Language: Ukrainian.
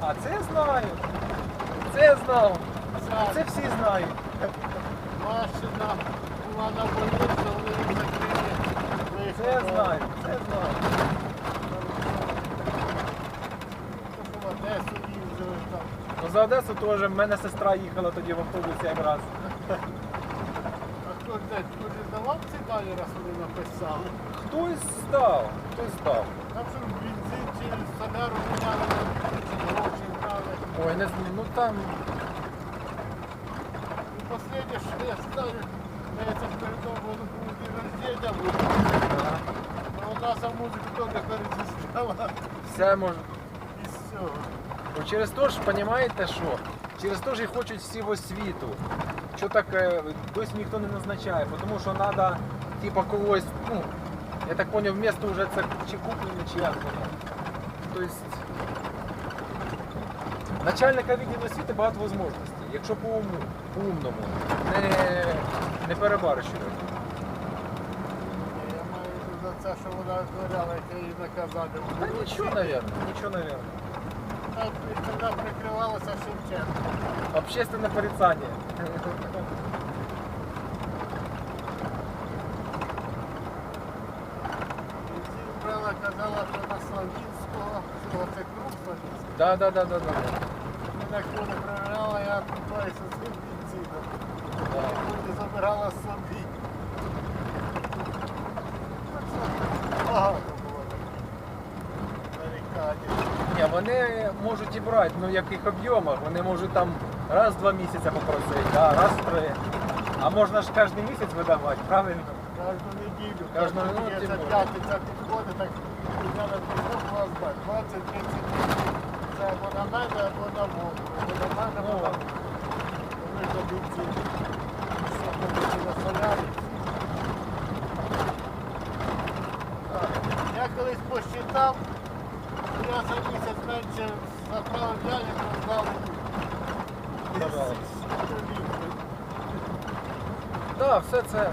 А це я знаю. Це я знав. Це всі знають. машина була на больниці, вони їх закрили. Це я знаю. Це я знаю. В Одесу їздили там. Ну за Одесу теж в мене сестра їхала тоді в автобусі якраз. А хто ж десь хтось здавав ці дані, раз вони написали? Хтось здав, хтось здав. Там що бензин через соляру міняли, чи. Ой, не знаю, ну там. І останнє, що я знаю, здається, передом воно був день рождення був. А у нас а музику тільки перезіскала. Все може. І все. Ну, через то ж, розумієте що? Через то ж і хочуть всі в освіту. Що так е, досі ніхто не назначає, бо тому що треба, типа, когось, ну, я так зрозумів, місто вже це чи куплено, чи як воно. Тобто, Начальника відділу освіти багато можливостей, якщо по уму, по умному, не, не перебарщувати. Я маю за це, що вона говорила, яке її наказали. Та нічого, навірно, нічого, навірно. Так, тоді прикривалася Шевченко. Общественне порицання. Всі казала, що на Славінського, що це круг Славінський. Да, да, да, да, да. Мене не перевіряла, я купаюся з цим бензином. Да. Потім забирала собі. Багато було. Ні, вони можуть і брати, ну в яких об'ємах. Вони можуть там раз в два місяці попросити, да, раз в три. А можна ж кожен місяць видавати, правильно? Кожну неділю. Кожну, ну, це більше. п'ятниця підходить, так бать. 20-30 це або на мене, або на воду. Або на мене, або на воду. Вони ж бензин. Що на солярі. Так. Я колись посчитав, я за місяць менше заправив роздав Так, все це.